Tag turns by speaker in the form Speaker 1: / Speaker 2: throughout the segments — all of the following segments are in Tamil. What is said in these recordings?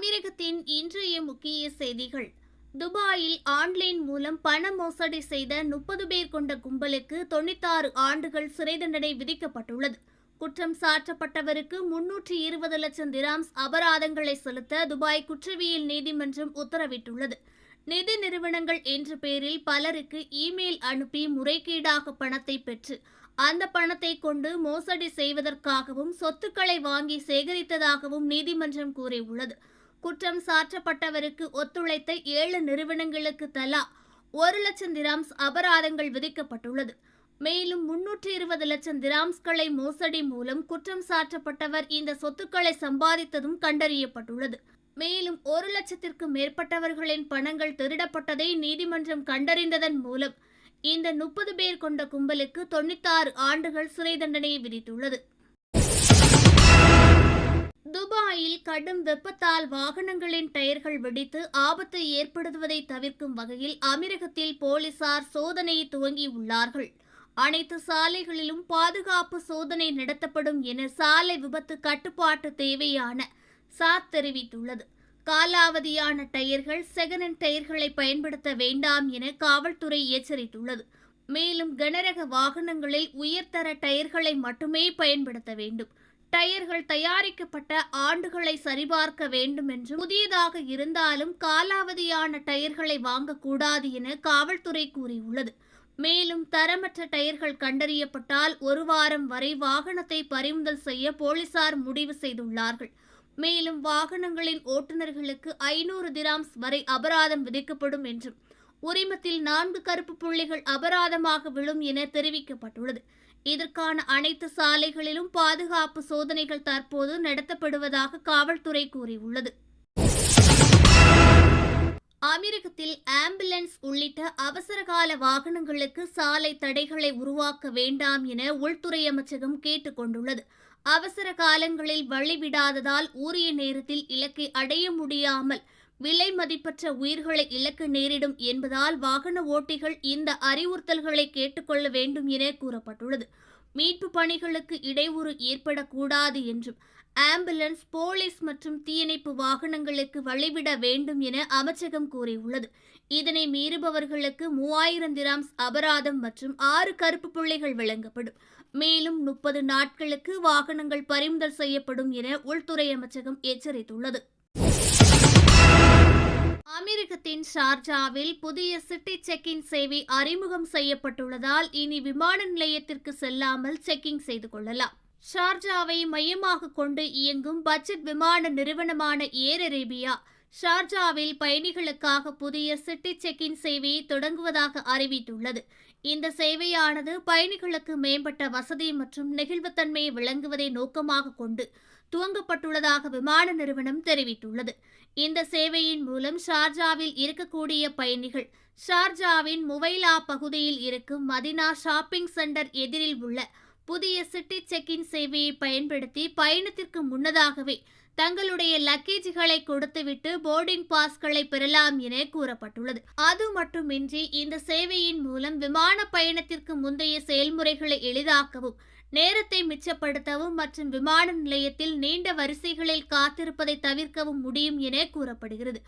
Speaker 1: தமிழகத்தின் இன்றைய முக்கிய செய்திகள். துபாயில் ஆன்லைன் மூலம் பண மோசடி செய்த முப்பது பேர் கொண்ட கும்பலுக்கு தொண்ணூத்தாறு ஆண்டுகள் சிறை தண்டனை விதிக்கப்பட்டுள்ளது. குற்றம் சாட்டப்பட்டவருக்கு முன்னூற்றி இருபது லட்சம் திராம்ஸ் அபராதங்களை செலுத்த துபாய் குற்றவியல் நீதிமன்றம் உத்தரவிட்டுள்ளது. நிதி நிறுவனங்கள் என்ற பெயரில் பலருக்கு இமெயில் அனுப்பி முறைகேடாக பணத்தை பெற்று அந்த பணத்தை கொண்டு மோசடி செய்வதற்காகவும் சொத்துக்களை வாங்கி சேகரித்ததாகவும் நீதிமன்றம் கூறியுள்ளது. குற்றம் சாற்றப்பட்டவருக்கு ஒத்துழைத்த ஏழு நிறுவனங்களுக்கு தலா ஒரு லட்சம் திராம்ஸ் அபராதங்கள் விதிக்கப்பட்டுள்ளது. மேலும் முன்னூற்றி இருபது லட்சம் திராம்ஸ்களை மோசடி மூலம் குற்றம் சாற்றப்பட்டவர் இந்த சொத்துக்களை சம்பாதித்ததும் கண்டறியப்பட்டுள்ளது. மேலும் ஒரு லட்சத்திற்கு மேற்பட்டவர்களின் பணங்கள் திருடப்பட்டதை நீதிமன்றம் கண்டறிந்ததன் மூலம் இந்த முப்பது பேர் கொண்ட கும்பலுக்கு தொண்ணூத்தாறு ஆண்டுகள் சிறை தண்டனையை விதித்துள்ளது. துபாயில் கடும் வெப்பத்தால் வாகனங்களின் டயர்கள் வெடித்து ஆபத்து ஏற்படுத்துவதை தவிர்க்கும் வகையில் அமீரகத்தில் போலீசார் சோதனையை துவங்கியுள்ளார்கள் அனைத்து சாலைகளிலும் பாதுகாப்பு சோதனை நடத்தப்படும் என சாலை விபத்து கட்டுப்பாட்டு தேவையான சாத் தெரிவித்துள்ளது. காலாவதியான டயர்கள் செகண்ட் டயர்களை பயன்படுத்த வேண்டாம் என காவல்துறை எச்சரித்துள்ளது. மேலும் கனரக வாகனங்களில் உயர்தர டயர்களை மட்டுமே பயன்படுத்த வேண்டும். டயர்கள் தயாரிக்கப்பட்ட ஆண்டுகளை சரிபார்க்க வேண்டும் என்றும் புதியதாக இருந்தாலும் காலாவதியான டயர்களை வாங்கக்கூடாது என காவல்துறை கூறியுள்ளது. மேலும் தரமற்ற டயர்கள் கண்டறியப்பட்டால் ஒரு வாரம் வரை வாகனத்தை பறிமுதல் செய்ய போலீசார் முடிவு செய்துள்ளார்கள். மேலும் வாகனங்களின் ஓட்டுநர்களுக்கு ஐநூறு திராம்ஸ் வரை அபராதம் விதிக்கப்படும் என்றும் உரிமத்தில் நான்கு கருப்பு புள்ளிகள் அபராதமாக விழும் என தெரிவிக்கப்பட்டுள்ளது. இதற்கான அனைத்து சாலைகளிலும் பாதுகாப்பு சோதனைகள் தற்போது நடத்தப்படுவதாக காவல்துறை கூறியுள்ளது. அமீரகத்தில் ஆம்புலன்ஸ் உள்ளிட்ட அவசரகால வாகனங்களுக்கு சாலை தடைகளை உருவாக்க வேண்டாம் என உள்துறை அமைச்சகம் கேட்டுக் கொண்டுள்ளது. அவசர காலங்களில் வழிவிடாததால் உரிய நேரத்தில் இலக்கை அடைய முடியாமல் விலை மதிப்பற்ற உயிர்களை இழக்க நேரிடும் என்பதால் வாகன ஓட்டிகள் இந்த அறிவுறுத்தல்களை கேட்டுக்கொள்ள வேண்டும் என கூறப்பட்டுள்ளது. மீட்பு பணிகளுக்கு இடையூறு ஏற்படக்கூடாது என்றும் ஆம்புலன்ஸ் போலீஸ் மற்றும் தீயணைப்பு வாகனங்களுக்கு வழிவிட வேண்டும் என அமைச்சகம் கூறியுள்ளது. இதனை மீறுபவர்களுக்கு மூவாயிரம் திராம்ஸ் அபராதம் மற்றும் ஆறு கருப்பு புள்ளிகள் வழங்கப்படும். மேலும் முப்பது நாட்களுக்கு வாகனங்கள் பறிமுதல் செய்யப்படும் என உள்துறை அமைச்சகம் எச்சரித்துள்ளது. அமெரிக்கத்தின் ஷார்ஜாவில் புதிய சிட்டி செக்கின் சேவை அறிமுகம் செய்யப்பட்டுள்ளதால் இனி விமான நிலையத்திற்கு செல்லாமல் செக்கிங் செய்து கொள்ளலாம். ஷார்ஜாவை மையமாக கொண்டு இயங்கும் பட்ஜெட் விமான நிறுவனமான ஏர் அரேபியா ஷார்ஜாவில் பயணிகளுக்காக புதிய சிட்டி செக்கின் சேவையை தொடங்குவதாக அறிவித்துள்ளது. இந்த சேவையானது பயணிகளுக்கு மேம்பட்ட வசதி மற்றும் நெகிழ்வுத்தன்மையை வழங்குவதை நோக்கமாக கொண்டு துவங்கப்பட்டுள்ளதாக விமான நிறுவனம் தெரிவித்துள்ளது. இந்த சேவையின் மூலம் ஷார்ஜாவில் இருக்கக்கூடிய பயணிகள் ஷார்ஜாவின் முவைலா பகுதியில் இருக்கும் மதினா ஷாப்பிங் சென்டர் எதிரில் உள்ள புதிய சிட்டி செக்இன் சேவையை பயன்படுத்தி பயணத்திற்கு முன்னதாகவே தங்களுடைய லக்கேஜ்களை கொடுத்துவிட்டு போர்டிங் பாஸ்களை பெறலாம் என கூறப்பட்டுள்ளது. அது மட்டுமின்றி இந்த சேவையின் மூலம் விமான பயணத்திற்கு முந்தைய செயல்முறைகளை எளிதாக்கவும் நேரத்தை மிச்சப்படுத்தவும் மற்றும் விமான நிலையத்தில் நீண்ட வரிசைகளில் காத்திருப்பதை தவிர்க்கவும் முடியும் என கூறப்படுகிறது.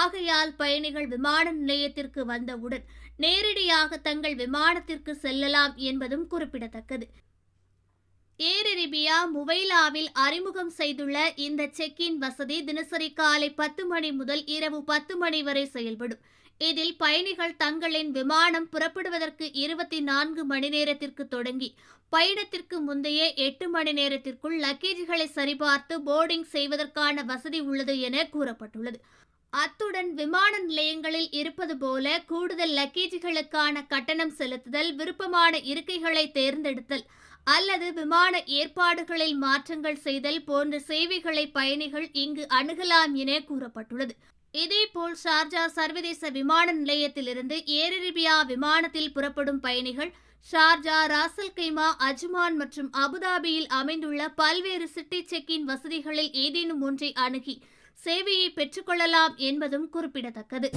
Speaker 1: ஆகையால் பயணிகள் விமான நிலையத்திற்கு வந்தவுடன் நேரடியாக தங்கள் விமானத்திற்கு செல்லலாம் என்பதும் குறிப்பிடத்தக்கது. ஏர் அரேபியா முவைலாவில் அறிமுகம் செய்துள்ள இந்த செக்-இன் வசதி தினசரி காலை பத்து மணி முதல் இரவு பத்து மணி வரை செயல்படும். இதில் பயணிகள் தங்களின் விமானம் புறப்படுவதற்கு இருபத்தி நான்கு மணி நேரத்திற்கு தொடங்கி பயணத்திற்கு முந்தைய எட்டு மணி நேரத்திற்குள் லக்கேஜ்களை சரிபார்த்து போர்டிங் செய்வதற்கான வசதி உள்ளது என கூறப்பட்டுள்ளது. அத்துடன் விமான நிலையங்களில் இருப்பது போல கூடுதல் லக்கேஜ்களுக்கான கட்டணம் செலுத்துதல் விருப்பமான இருக்கைகளை தேர்ந்தெடுத்தல் அல்லது விமான ஏற்பாடுகளில் மாற்றங்கள் செய்தல் போன்ற சேவைகளை பயணிகள் இங்கு அணுகலாம் என கூறப்பட்டுள்ளது. இதேபோல் ஷார்ஜா சர்வதேச விமான நிலையத்திலிருந்து ஏர் அரேபியா விமானத்தில் புறப்படும் பயணிகள் ஷார்ஜா ராசல் கைமா அஜ்மான் மற்றும் அபுதாபியில் அமைந்துள்ள பல்வேறு சிட்டி செக்கின் வசதிகளில் ஏதேனும் ஒன்றை அணுகி சேவையை பெற்றுக்கொள்ளலாம் என்பதும் குறிப்பிடத்தக்கது.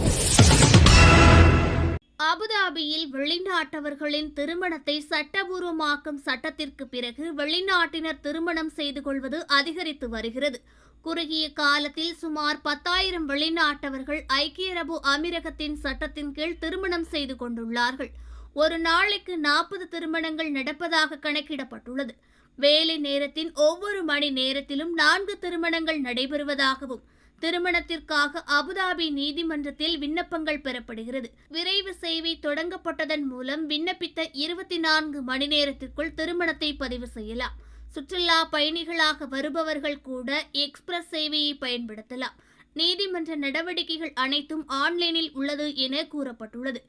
Speaker 1: அபுதாபியில் வெளிநாட்டவர்களின் திருமணத்தை சட்டபூர்வமாக்கும் சட்டத்திற்கு பிறகு வெளிநாட்டினர் திருமணம் செய்து கொள்வது அதிகரித்து வருகிறது. குறுகிய காலத்தில் சுமார் பத்தாயிரம் வெளிநாட்டவர்கள் ஐக்கிய அரபு அமீரகத்தின் சட்டத்தின் கீழ் திருமணம் செய்து கொண்டுள்ளார்கள். ஒரு நாளைக்கு நாற்பது திருமணங்கள் நடப்பதாக கணக்கிடப்பட்டுள்ளது. வேலை நேரத்தின் ஒவ்வொரு மணி நேரத்திலும் நான்கு திருமணங்கள் நடைபெறுவதாகவும் திருமணத்திற்காக அபுதாபி நீதிமன்றத்தில் விண்ணப்பங்கள் பெறப்படுகிறது. விரைவு சேவை தொடங்கப்பட்டதன் மூலம் விண்ணப்பித்த இருபத்தி நான்கு மணி நேரத்திற்குள் திருமணத்தை பதிவு செய்யலாம். சுற்றுலா பயணிகளாக வருபவர்கள் கூட எக்ஸ்பிரஸ் சேவையை பயன்படுத்தலாம். நீதிமன்ற நடவடிக்கைகள் அனைத்தும் ஆன்லைனில் உள்ளது என கூறப்பட்டுள்ளது.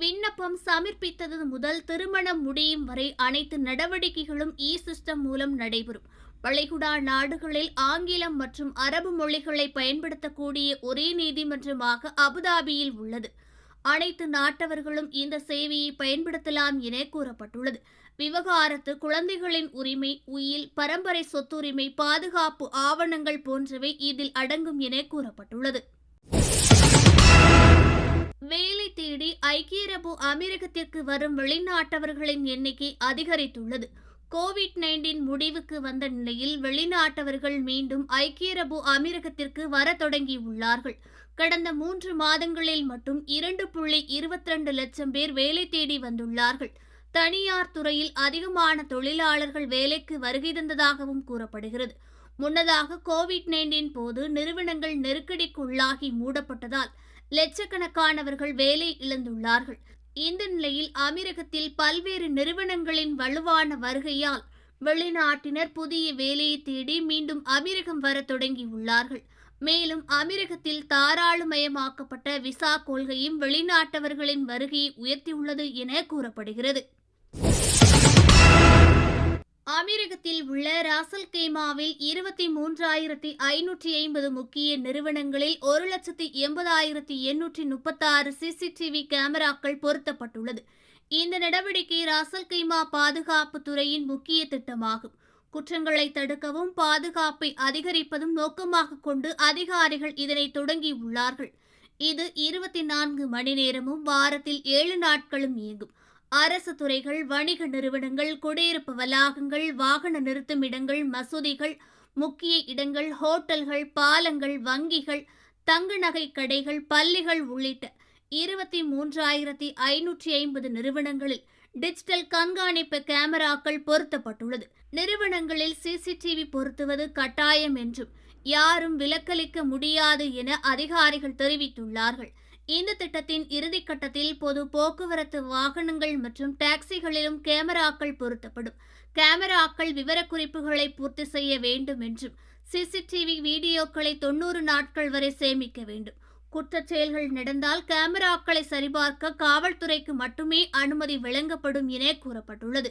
Speaker 1: விண்ணப்பம் சமர்ப்பித்தது முதல் திருமணம் முடியும் வரை அனைத்து நடவடிக்கைகளும் இ சிஸ்டம் மூலம் நடைபெறும். வளைகுடா நாடுகளில் ஆங்கிலம் மற்றும் அரபு மொழிகளை பயன்படுத்தக்கூடிய ஒரே நீதிமன்றமாக அபுதாபியில் உள்ளது. அனைத்து நாட்டவர்களும் இந்த சேவையை பயன்படுத்தலாம் என கூறப்பட்டுள்ளது. விவகாரத்து குழந்தைகளின் உரிமை உயில் பரம்பரை சொத்துரிமை பாதுகாப்பு ஆவணங்கள் போன்றவை இதில் அடங்கும் என கூறப்பட்டுள்ளது. வேலை தேடி ஐக்கிய அரபு அமீரகத்திற்கு வரும் வெளிநாட்டவர்களின் எண்ணிக்கை அதிகரித்துள்ளது. கோவிட் நைன்டீன் முடிவுக்கு வந்த நிலையில் வெளிநாட்டவர்கள் மீண்டும் ஐக்கிய அரபு அமீரகத்திற்கு வர தொடங்கியுள்ளார்கள். கடந்த மூன்று மாதங்களில் மட்டும் இரண்டு புள்ளி இருபத்தி ரெண்டு லட்சம் பேர் வேலை தேடி வந்துள்ளார்கள். தனியார் துறையில் அதிகமான தொழிலாளர்கள் வேலைக்கு வருகை தந்ததாகவும் கூறப்படுகிறது. முன்னதாக கோவிட் நைன்டீன் போது நிறுவனங்கள் நெருக்கடிக்குள்ளாகி மூடப்பட்டதால் லட்சக்கணக்கானவர்கள் வேலை இழந்துள்ளார்கள். இந்த நிலையில் அமீரகத்தில் பல்வேறு நிறுவனங்களின் வலுவான வருகையால் வெளிநாட்டினர் புதிய வேலையை தேடி மீண்டும் அமீரகம் வர தொடங்கியுள்ளார்கள். மேலும் அமீரகத்தில் தாராளமயமாக்கப்பட்ட விசா கொள்கையும் வெளிநாட்டவர்களின் வருகையை உயர்த்தியுள்ளது என கூறப்படுகிறது. அமீரகத்தில் உள்ள ராசல் கேமாவில் இருபத்தி மூன்றாயிரத்தி ஐநூற்றி ஐம்பது முக்கிய நிறுவனங்களில் ஒரு லட்சத்தி எண்பதாயிரத்தி எண்ணூற்றி முப்பத்தாறு சிசிடிவி கேமராக்கள் பொருத்தப்பட்டுள்ளது. இந்த நடவடிக்கை ராசல் கைமா பாதுகாப்பு துறையின் முக்கிய திட்டமாகும். குற்றங்களை தடுக்கவும் பாதுகாப்பை அதிகரிப்பதும் நோக்கமாக கொண்டு அதிகாரிகள் இதனை தொடங்கியுள்ளார்கள் இது இருபத்தி நான்கு மணி நேரமும் வாரத்தில் ஏழு நாட்களும் இயங்கும். அரசு துறைகள் வணிக நிறுவனங்கள் குடியிருப்பு வளாகங்கள் வாகன நிறுத்தும் இடங்கள் மசூதிகள் முக்கிய இடங்கள் ஹோட்டல்கள் பாலங்கள் வங்கிகள் தங்க நகை கடைகள் பள்ளிகள் உள்ளிட்ட இருபத்தி மூன்றாயிரத்தி ஐநூற்றி ஐம்பது நிறுவனங்களில் டிஜிட்டல் கண்காணிப்பு கேமராக்கள் பொருத்தப்பட்டுள்ளது. நிறுவனங்களில் சிசிடிவி பொருத்துவது கட்டாயம் என்றும் யாரும் விலக்களிக்க முடியாது என அதிகாரிகள் தெரிவித்துள்ளார்கள். இந்த திட்டத்தின் இறுதிக்கட்டத்தில் பொது போக்குவரத்து வாகனங்கள் மற்றும் டாக்ஸிகளிலும் கேமராக்கள் பொருத்தப்படும். கேமராக்கள் விவரக்குறிப்புகளை பூர்த்தி செய்ய வேண்டும் என்றும் சிசிடிவி வீடியோக்களை தொண்ணூறு நாட்கள் வரை சேமிக்க வேண்டும். குற்றச் செயல்கள் நடந்தால் கேமராக்களை சரிபார்க்க காவல்துறைக்கு மட்டுமே அனுமதி வழங்கப்படும் என கூறப்பட்டுள்ளது.